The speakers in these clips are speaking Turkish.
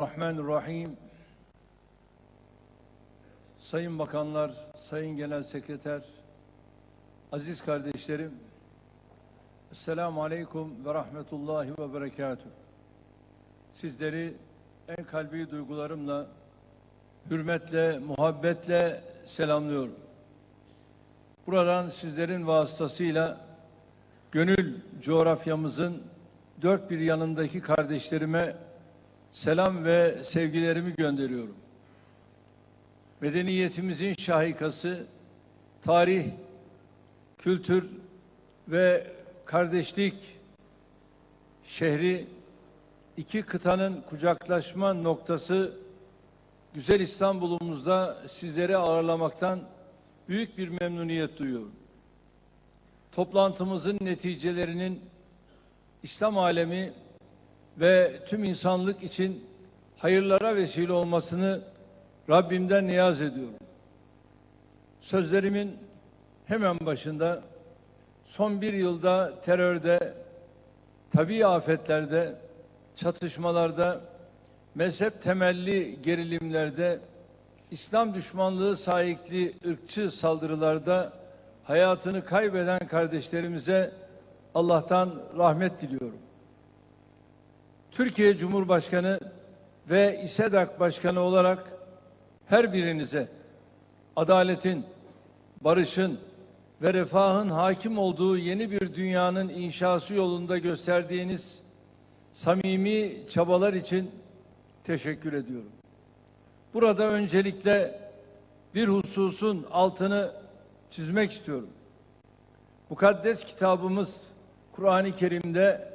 Bismillahirrahmanirrahim. Sayın Bakanlar, Sayın Genel Sekreter, aziz kardeşlerim, Esselamu Aleyküm ve Rahmetullahi ve Berekatuhu. Sizleri en kalbi duygularımla, hürmetle, muhabbetle selamlıyorum. Buradan sizlerin vasıtasıyla gönül coğrafyamızın dört bir yanındaki kardeşlerime selam ve sevgilerimi gönderiyorum. Medeniyetimizin şahikası, tarih, kültür ve kardeşlik şehri iki kıtanın kucaklaşma noktası güzel İstanbul'umuzda sizleri ağırlamaktan büyük bir memnuniyet duyuyorum. Toplantımızın neticelerinin İslam alemi ve tüm insanlık için hayırlara vesile olmasını Rabbimden niyaz ediyorum. Sözlerimin hemen başında son bir yılda terörde, tabi afetlerde, çatışmalarda, mezhep temelli gerilimlerde, İslam düşmanlığı sahipli ırkçı saldırılarda hayatını kaybeden kardeşlerimize Allah'tan rahmet diliyorum. Türkiye Cumhurbaşkanı ve İSEDAK Başkanı olarak her birinize adaletin, barışın ve refahın hakim olduğu yeni bir dünyanın inşası yolunda gösterdiğiniz samimi çabalar için teşekkür ediyorum. Burada öncelikle bir hususun altını çizmek istiyorum. Mukaddes kitabımız Kur'an-ı Kerim'de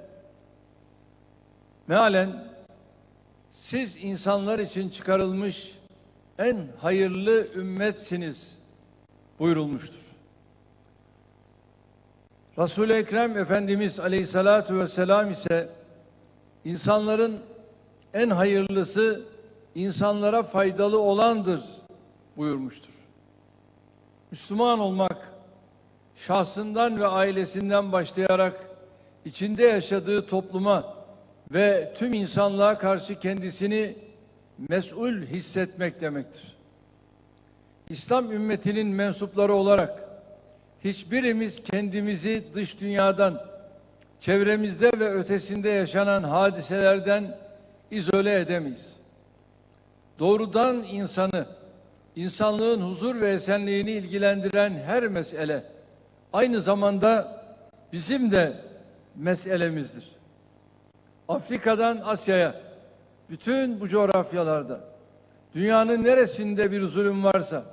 mealen siz insanlar için çıkarılmış en hayırlı ümmetsiniz buyurulmuştur. Resul-i Ekrem Efendimiz Aleyhisselatü Vesselam ise insanların en hayırlısı insanlara faydalı olandır buyurmuştur. Müslüman olmak şahsından ve ailesinden başlayarak içinde yaşadığı topluma ve tüm insanlığa karşı kendisini mesul hissetmek demektir. İslam ümmetinin mensupları olarak hiçbirimiz kendimizi dış dünyadan, çevremizde ve ötesinde yaşanan hadiselerden izole edemeyiz. Doğrudan insanı, insanlığın huzur ve esenliğini ilgilendiren her mesele aynı zamanda bizim de meselemizdir. Afrika'dan Asya'ya, bütün bu coğrafyalarda, dünyanın neresinde bir zulüm varsa,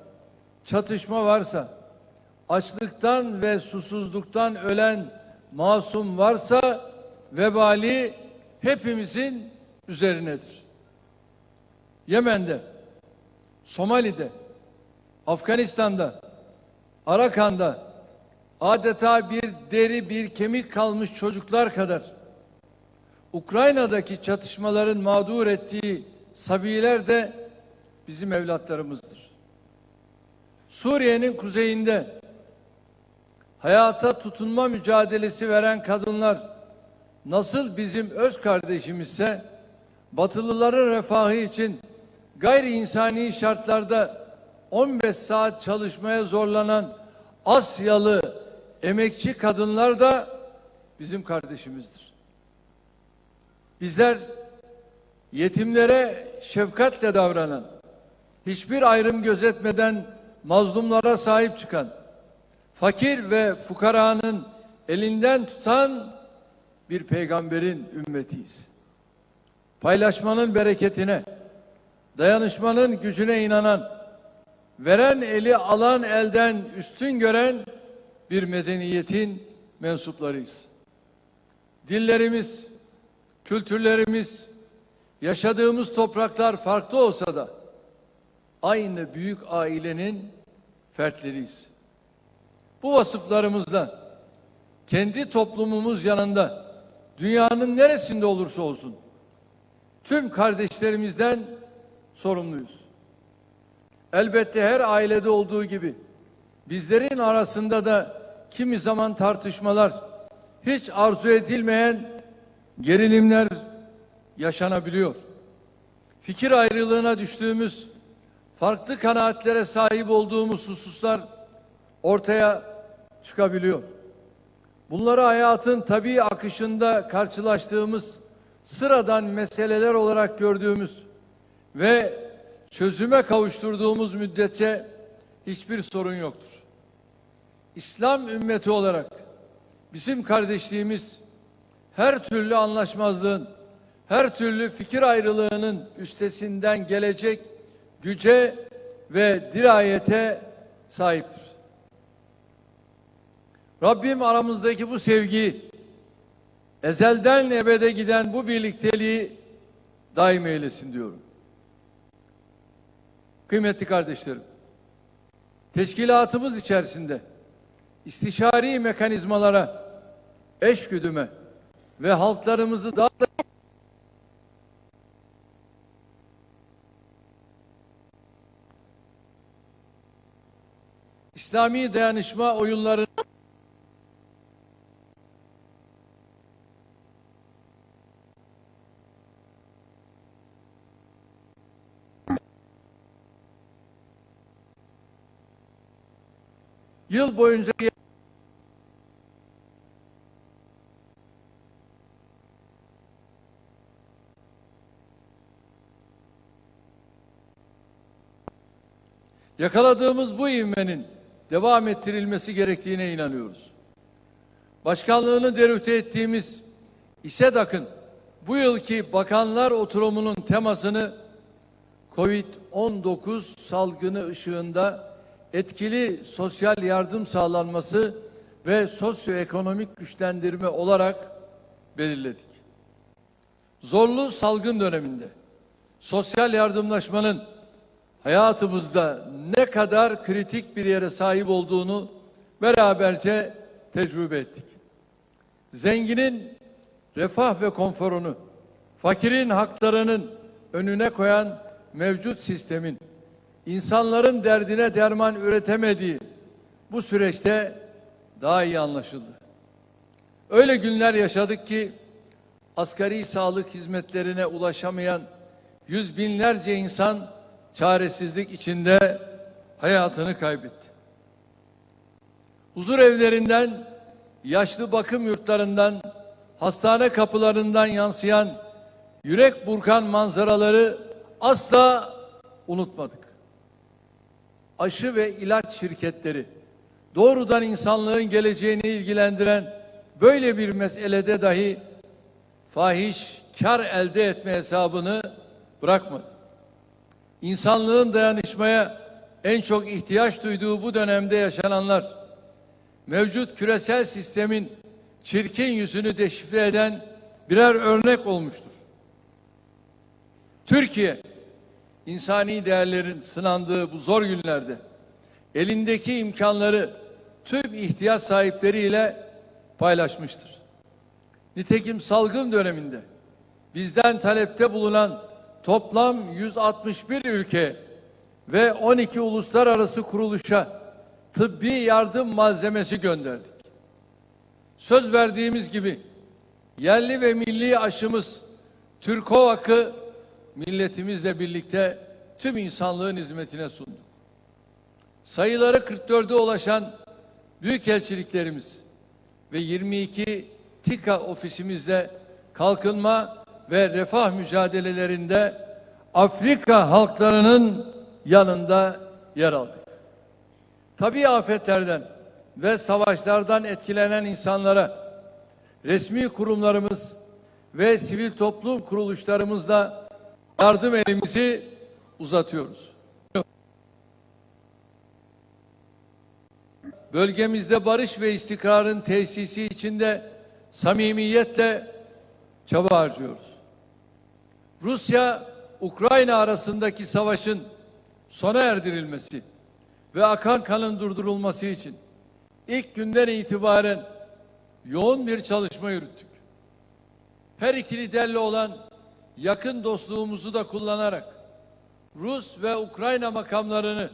çatışma varsa, açlıktan ve susuzluktan ölen masum varsa, vebali hepimizin üzerinedir. Yemen'de, Somali'de, Afganistan'da, Arakan'da adeta bir deri bir kemik kalmış çocuklar kadar Ukrayna'daki çatışmaların mağdur ettiği Sabiler de bizim evlatlarımızdır. Suriye'nin kuzeyinde hayata tutunma mücadelesi veren kadınlar nasıl bizim öz kardeşimizse Batılıların refahı için gayri insani şartlarda 15 saat çalışmaya zorlanan Asyalı emekçi kadınlar da bizim kardeşimizdir. Bizler yetimlere şefkatle davranan, hiçbir ayrım gözetmeden mazlumlara sahip çıkan, fakir ve fukaranın elinden tutan bir peygamberin ümmetiyiz. Paylaşmanın bereketine, dayanışmanın gücüne inanan, veren eli alan elden üstün gören bir medeniyetin mensuplarıyız. Dillerimiz, kültürlerimiz, yaşadığımız topraklar farklı olsa da aynı büyük ailenin fertleriyiz. Bu vasıflarımızla kendi toplumumuz yanında dünyanın neresinde olursa olsun tüm kardeşlerimizden sorumluyuz. Elbette her ailede olduğu gibi bizlerin arasında da kimi zaman tartışmalar, hiç arzu edilmeyen gerilimler yaşanabiliyor. fikir ayrılığına düştüğümüz, farklı kanaatlere sahip olduğumuz hususlar ortaya çıkabiliyor. Bunları hayatın tabii akışında karşılaştığımız sıradan meseleler olarak gördüğümüz ve çözüme kavuşturduğumuz müddetçe hiçbir sorun yoktur. İslam ümmeti olarak bizim kardeşliğimiz her türlü anlaşmazlığın, her türlü fikir ayrılığının üstesinden gelecek güce ve dirayete sahiptir. Rabbim aramızdaki bu sevgiyi, ezelden ebede giden bu birlikteliği daim eylesin diyorum. Kıymetli kardeşlerim, teşkilatımız içerisinde istişari mekanizmalara, eşgüdüme ve halklarımızı daha da İslami dayanışma oyunları yıl boyunca Yakaladığımız bu ivmenin devam ettirilmesi gerektiğine inanıyoruz. Başkanlığını derüfte ettiğimiz İSEDAK'ın bu yılki bakanlar oturumunun temasını Covid-19 salgını ışığında etkili sosyal yardım sağlanması ve sosyoekonomik güçlendirme olarak belirledik. Zorlu salgın döneminde sosyal yardımlaşmanın hayatımızda ne kadar kritik bir yere sahip olduğunu beraberce tecrübe ettik. Zenginin refah ve konforunu, fakirin haklarının önüne koyan mevcut sistemin insanların derdine derman üretemediği bu süreçte daha iyi anlaşıldı. Öyle günler yaşadık ki asgari sağlık hizmetlerine ulaşamayan yüz binlerce insan çaresizlik içinde hayatını kaybetti. Huzur evlerinden, yaşlı bakım yurtlarından, hastane kapılarından yansıyan yürek burkan manzaraları asla unutmadık. Aşı ve ilaç şirketleri doğrudan insanlığın geleceğini ilgilendiren böyle bir meselede dahi fahiş kar elde etme hesabını bırakmadı. İnsanlığın dayanışmaya en çok ihtiyaç duyduğu bu dönemde yaşananlar, mevcut küresel sistemin çirkin yüzünü deşifre eden birer örnek olmuştur. Türkiye, insani değerlerin sınandığı bu zor günlerde elindeki imkanları tüm ihtiyaç sahipleriyle paylaşmıştır. Nitekim salgın döneminde bizden talepte bulunan toplam 161 ülke ve 12 uluslararası kuruluşa tıbbi yardım malzemesi gönderdik. Söz verdiğimiz gibi yerli ve milli aşımız Türkovak'ı milletimizle birlikte tüm insanlığın hizmetine sunduk. Sayıları 44'e ulaşan büyükelçiliklerimiz ve 22 TİKA ofisimizde kalkınma ve refah mücadelelerinde Afrika halklarının yanında yer aldık. Tabii afetlerden ve savaşlardan etkilenen insanlara resmi kurumlarımız ve sivil toplum kuruluşlarımızla yardım elimizi uzatıyoruz. Bölgemizde barış ve istikrarın tesisi içinde samimiyetle çaba harcıyoruz. Rusya Ukrayna arasındaki savaşın sona erdirilmesi ve akan kanın durdurulması için ilk günden itibaren yoğun bir çalışma yürüttük. Her iki liderle olan yakın dostluğumuzu da kullanarak Rus ve Ukrayna makamlarını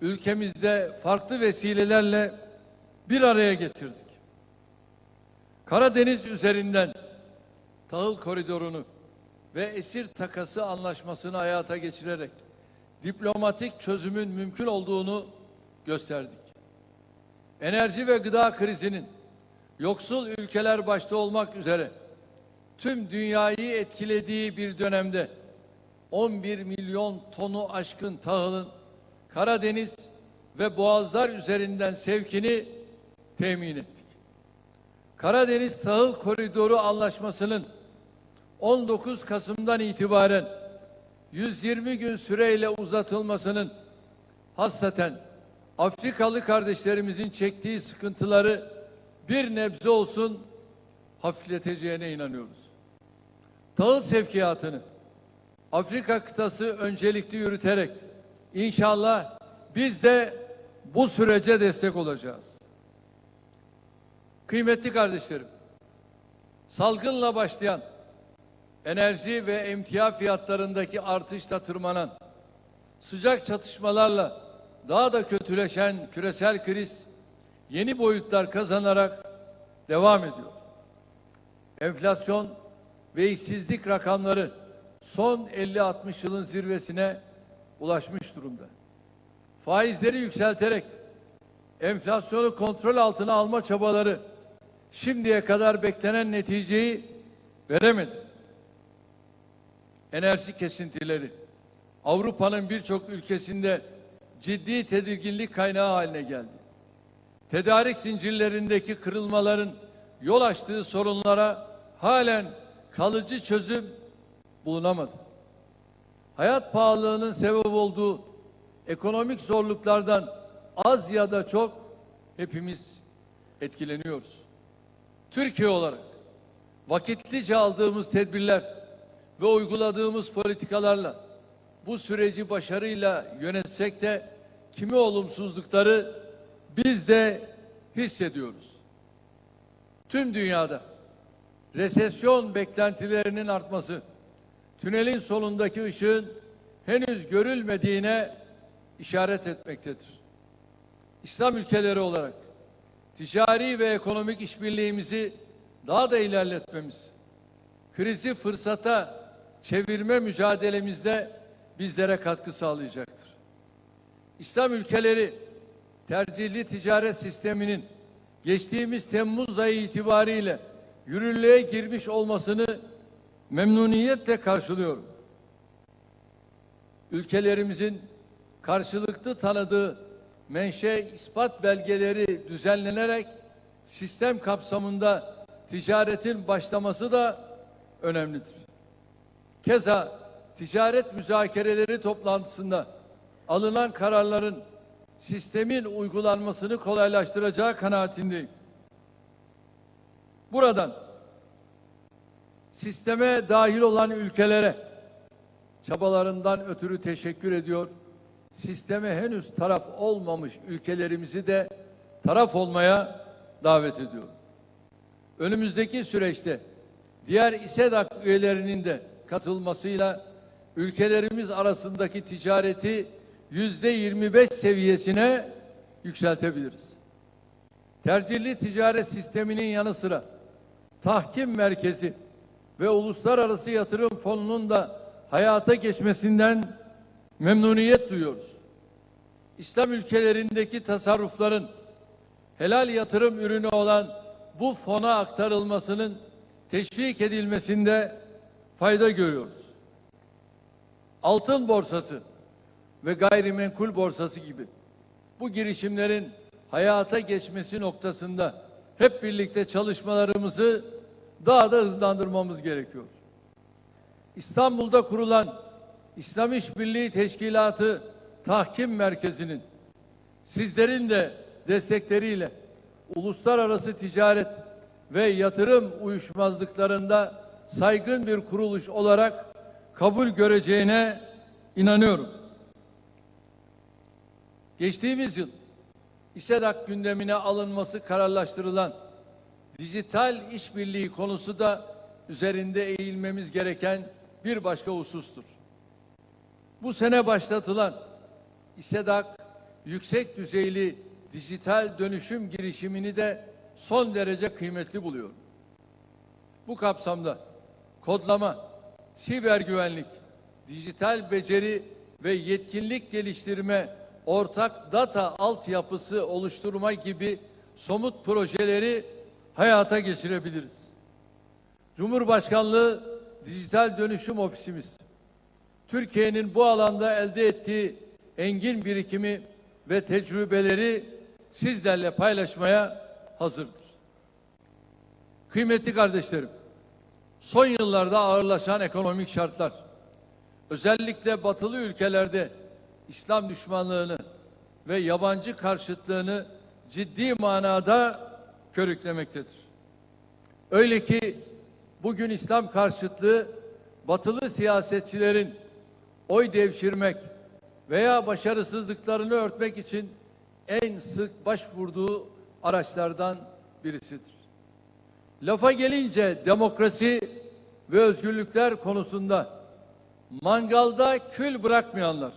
ülkemizde farklı vesilelerle bir araya getirdik. Karadeniz üzerinden tahıl koridorunu ve esir takası anlaşmasını hayata geçirerek diplomatik çözümün mümkün olduğunu gösterdik. Enerji ve gıda krizinin yoksul ülkeler başta olmak üzere tüm dünyayı etkilediği bir dönemde 11 milyon tonu aşkın tahılın Karadeniz ve Boğazlar üzerinden sevkini temin ettik. Karadeniz Tahıl Koridoru Anlaşması'nın 19 Kasım'dan itibaren 120 gün süreyle uzatılmasının hassaten Afrikalı kardeşlerimizin çektiği sıkıntıları bir nebze olsun hafifleteceğine inanıyoruz. Tahıl sevkiyatını Afrika kıtası öncelikli yürüterek inşallah biz de bu sürece destek olacağız. Kıymetli kardeşlerim, salgınla başlayan enerji ve emtia fiyatlarındaki artışla tırmanan, sıcak çatışmalarla daha da kötüleşen küresel kriz yeni boyutlar kazanarak devam ediyor. Enflasyon ve işsizlik rakamları son 50-60 yılın zirvesine ulaşmış durumda. Faizleri yükselterek enflasyonu kontrol altına alma çabaları şimdiye kadar beklenen neticeyi veremedi. Enerji kesintileri Avrupa'nın birçok ülkesinde ciddi tedirginlik kaynağı haline geldi. Tedarik zincirlerindeki kırılmaların yol açtığı sorunlara halen kalıcı çözüm bulunamadı. Hayat pahalılığının sebep olduğu ekonomik zorluklardan az ya da çok hepimiz etkileniyoruz. Türkiye olarak vakitlice aldığımız tedbirler ve uyguladığımız politikalarla bu süreci başarıyla yönetsek de kimi olumsuzlukları biz de hissediyoruz. Tüm dünyada resesyon beklentilerinin artması, tünelin sonundaki ışığın henüz görülmediğine işaret etmektedir. İslam ülkeleri olarak ticari ve ekonomik işbirliğimizi daha da ilerletmemiz, krizi fırsata çevirme mücadelemizde bizlere katkı sağlayacaktır. İslam ülkeleri tercihli ticaret sisteminin geçtiğimiz Temmuz ayı itibariyle yürürlüğe girmiş olmasını memnuniyetle karşılıyorum. Ülkelerimizin karşılıklı tanıdığı menşe ispat belgeleri düzenlenerek sistem kapsamında ticaretin başlaması da önemlidir. Keza ticaret müzakereleri toplantısında alınan kararların sistemin uygulanmasını kolaylaştıracağı kanaatindeyim. Buradan sisteme dahil olan ülkelere çabalarından ötürü teşekkür ediyor. Sisteme henüz taraf olmamış ülkelerimizi de taraf olmaya davet ediyorum. Önümüzdeki süreçte diğer İSEDAK üyelerinin de katılmasıyla ülkelerimiz arasındaki ticareti yüzde 25 seviyesine yükseltebiliriz. Tercihli ticaret sisteminin yanı sıra tahkim merkezi ve uluslararası yatırım fonunun da hayata geçmesinden memnuniyet duyuyoruz. İslam ülkelerindeki tasarrufların helal yatırım ürünü olan bu fona aktarılmasının teşvik edilmesinde fayda görüyoruz. Altın borsası ve gayrimenkul borsası gibi bu girişimlerin hayata geçmesi noktasında hep birlikte çalışmalarımızı daha da hızlandırmamız gerekiyor. İstanbul'da kurulan İslam İşbirliği Teşkilatı Tahkim Merkezi'nin sizlerin de destekleriyle uluslararası ticaret ve yatırım uyuşmazlıklarında saygın bir kuruluş olarak kabul göreceğine inanıyorum. Geçtiğimiz yıl İSEDAK gündemine alınması kararlaştırılan dijital işbirliği konusu da üzerinde eğilmemiz gereken bir başka husustur. Bu sene başlatılan İSEDAK yüksek düzeyli dijital dönüşüm girişimini de son derece kıymetli buluyorum. Bu kapsamda kodlama, siber güvenlik, dijital beceri ve yetkinlik geliştirme, ortak data altyapısı oluşturma gibi somut projeleri hayata geçirebiliriz. Cumhurbaşkanlığı Dijital Dönüşüm Ofisimiz, Türkiye'nin bu alanda elde ettiği engin birikimi ve tecrübeleri sizlerle paylaşmaya hazırdır. Kıymetli kardeşlerim, son yıllarda ağırlaşan ekonomik şartlar, özellikle batılı ülkelerde İslam düşmanlığını ve yabancı karşıtlığını ciddi manada körüklemektedir. Öyle ki bugün İslam karşıtlığı batılı siyasetçilerin oy devşirmek veya başarısızlıklarını örtmek için en sık başvurduğu araçlardan birisidir. Lafa gelince demokrasi ve özgürlükler konusunda mangalda kül bırakmayanlar,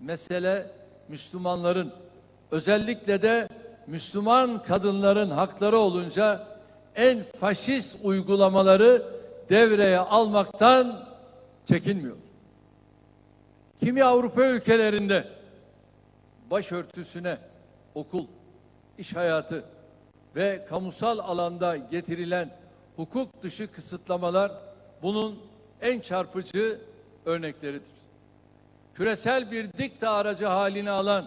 mesele Müslümanların özellikle de Müslüman kadınların hakları olunca en faşist uygulamaları devreye almaktan çekinmiyor. Kimi Avrupa ülkelerinde başörtüsüne okul, iş hayatı ve kamusal alanda getirilen hukuk dışı kısıtlamalar bunun en çarpıcı örnekleridir. Küresel bir dikta aracı halini alan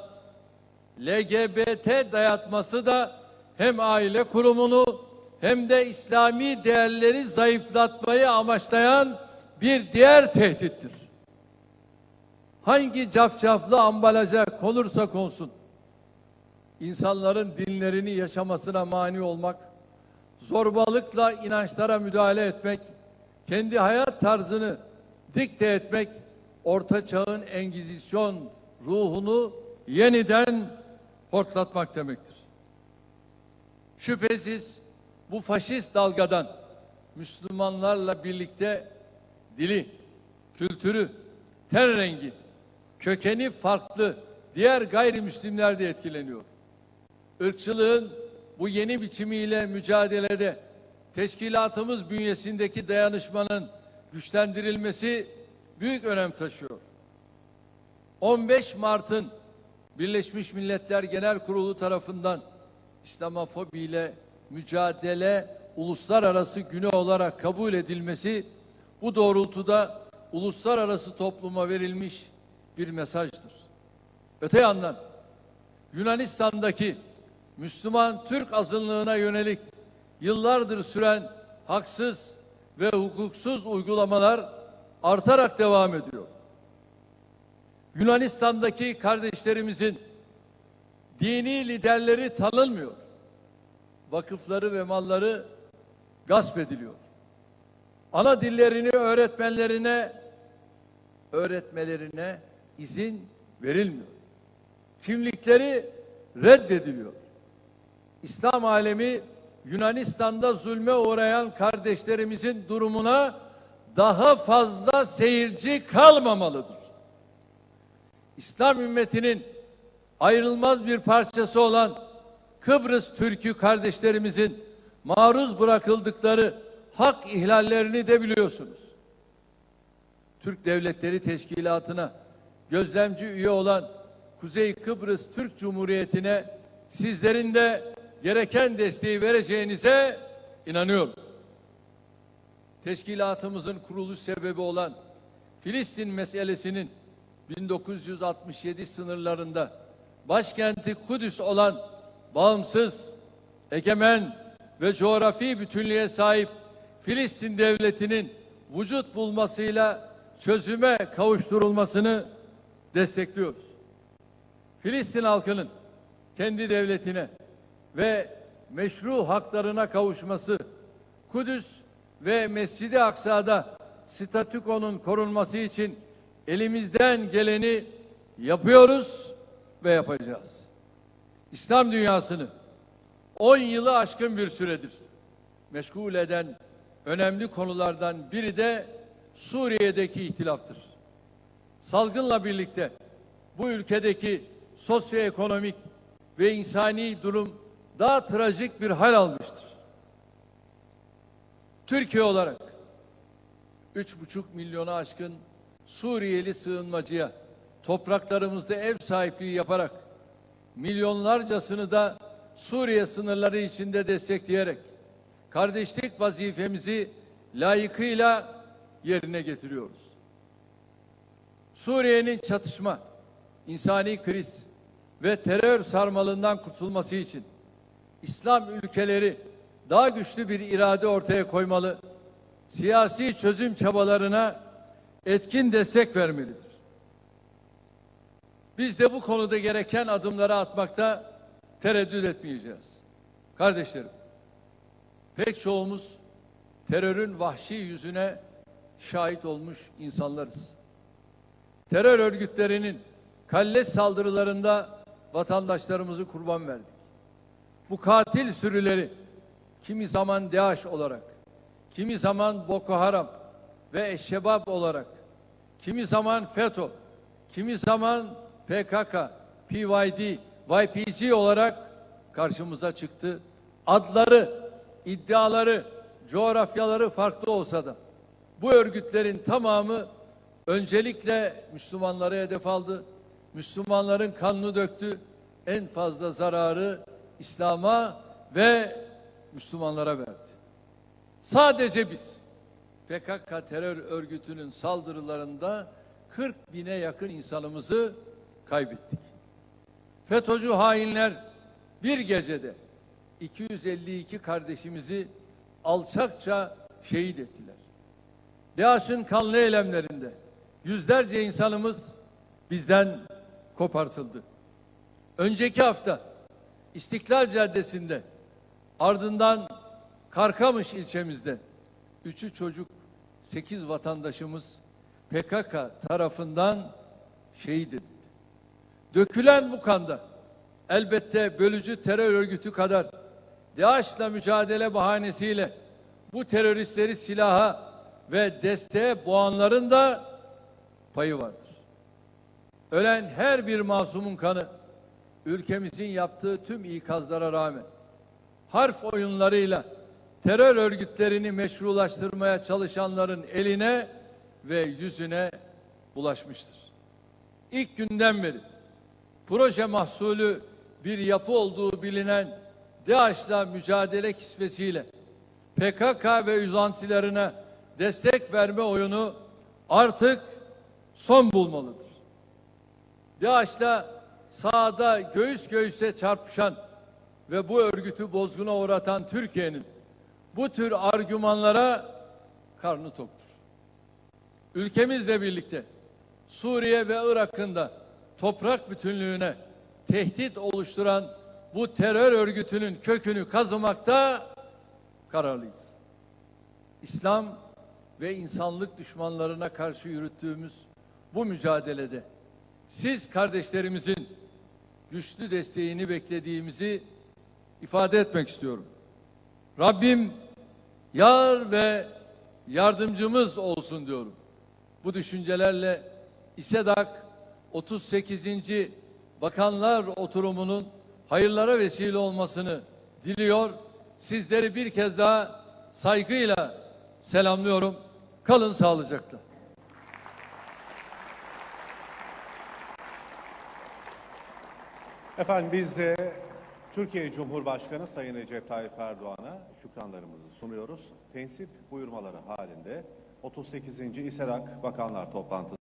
LGBT dayatması da hem aile kurumunu hem de İslami değerleri zayıflatmayı amaçlayan bir diğer tehdittir. Hangi cafcaflı ambalaja konursa konsun, insanların dinlerini yaşamasına mani olmak, zorbalıkla inançlara müdahale etmek, kendi hayat tarzını dikte etmek, orta çağın engizisyon ruhunu yeniden hortlatmak demektir. Şüphesiz bu faşist dalgadan Müslümanlarla birlikte dili, kültürü, ten rengi, kökeni farklı diğer gayrimüslimler de etkileniyor. Irkçılığın bu yeni biçimiyle mücadelede teşkilatımız bünyesindeki dayanışmanın güçlendirilmesi büyük önem taşıyor. 15 Mart'ın Birleşmiş Milletler Genel Kurulu tarafından İslamofobiyle mücadele uluslararası günü olarak kabul edilmesi bu doğrultuda uluslararası topluma verilmiş bir mesajdır. Öte yandan Yunanistan'daki Müslüman Türk azınlığına yönelik yıllardır süren haksız ve hukuksuz uygulamalar artarak devam ediyor. Yunanistan'daki kardeşlerimizin dini liderleri tanınmıyor. Vakıfları ve malları gasp ediliyor. Ana dillerini öğretmenlerine öğretmelerine izin verilmiyor. Kimlikleri reddediliyor. İslam alemi Yunanistan'da zulme uğrayan kardeşlerimizin durumuna daha fazla seyirci kalmamalıdır. İslam ümmetinin ayrılmaz bir parçası olan Kıbrıs Türk'ü kardeşlerimizin maruz bırakıldıkları hak ihlallerini de biliyorsunuz. Türk Devletleri Teşkilatı'na gözlemci üye olan Kuzey Kıbrıs Türk Cumhuriyeti'ne sizlerin de gereken desteği vereceğinize inanıyorum. Teşkilatımızın kuruluş sebebi olan Filistin meselesinin 1967 sınırlarında başkenti Kudüs olan bağımsız, egemen ve coğrafi bütünlüğe sahip Filistin devletinin vücut bulmasıyla çözüme kavuşturulmasını destekliyoruz. Filistin halkının kendi devletine ve meşru haklarına kavuşması, Kudüs ve Mescid-i Aksa'da statükonun korunması için elimizden geleni yapıyoruz ve yapacağız. İslam dünyasını 10 yılı aşkın bir süredir meşgul eden önemli konulardan biri de Suriye'deki ihtilaftır. Salgınla birlikte bu ülkedeki sosyoekonomik ve insani durum daha trajik bir hal almıştır. Türkiye olarak 3,5 milyona aşkın Suriyeli sığınmacıya topraklarımızda ev sahipliği yaparak milyonlarcasını da Suriye sınırları içinde destekleyerek kardeşlik vazifemizi layıkıyla yerine getiriyoruz. Suriye'nin çatışma, insani kriz ve terör sarmalından kurtulması için İslam ülkeleri daha güçlü bir irade ortaya koymalı, siyasi çözüm çabalarına etkin destek vermelidir. Biz de bu konuda gereken adımları atmakta tereddüt etmeyeceğiz. Kardeşlerim, pek çoğumuz terörün vahşi yüzüne şahit olmuş insanlarız. Terör örgütlerinin kalleş saldırılarında vatandaşlarımızı kurban verdik. Bu katil sürüleri kimi zaman DAEŞ olarak, kimi zaman Boko Haram ve Eşşebab olarak, kimi zaman FETÖ, kimi zaman PKK, PYD, YPG olarak karşımıza çıktı. Adları, iddiaları, coğrafyaları farklı olsa da bu örgütlerin tamamı öncelikle Müslümanları hedef aldı. Müslümanların kanını döktü. En fazla zararı İslam'a ve Müslümanlara verdi. Sadece biz PKK terör örgütünün saldırılarında 40 bine yakın insanımızı kaybettik. FETÖ'cü hainler bir gecede 252 kardeşimizi alçakça şehit ettiler. DAEŞ'in kanlı eylemlerinde yüzlerce insanımız bizden kopartıldı. Önceki hafta İstiklal Caddesi'nde ardından Karkamış ilçemizde üçü çocuk, sekiz vatandaşımız PKK tarafından şehit edildi. Dökülen bu kanda elbette bölücü terör örgütü kadar DAEŞ'la mücadele bahanesiyle bu teröristleri silaha ve desteğe boğanların da payı vardır. Ölen her bir masumun kanı ülkemizin yaptığı tüm ikazlara rağmen harf oyunlarıyla terör örgütlerini meşrulaştırmaya çalışanların eline ve yüzüne bulaşmıştır. İlk günden beri proje mahsulü bir yapı olduğu bilinen DAEŞ'la mücadele kisvesiyle PKK ve üzantilerine destek verme oyunu artık son bulmalıdır. DAEŞ'la sahada göğüs göğüse çarpışan ve bu örgütü bozguna uğratan Türkiye'nin bu tür argümanlara karnı toktur. Ülkemizle birlikte Suriye ve Irak'ın da toprak bütünlüğüne tehdit oluşturan bu terör örgütünün kökünü kazımakta kararlıyız. İslam ve insanlık düşmanlarına karşı yürüttüğümüz bu mücadelede siz kardeşlerimizin güçlü desteğini beklediğimizi ifade etmek istiyorum. Rabbim yar ve yardımcımız olsun diyorum. Bu düşüncelerle İSEDAK 38. Bakanlar Oturumu'nun hayırlara vesile olmasını diliyor. Sizleri bir kez daha saygıyla selamlıyorum. Kalın sağlıcakla. Efendim biz de Türkiye Cumhurbaşkanı Sayın Recep Tayyip Erdoğan'a şükranlarımızı sunuyoruz. Tensip buyurmaları halinde 38. İSEDAK Bakanlar Toplantısı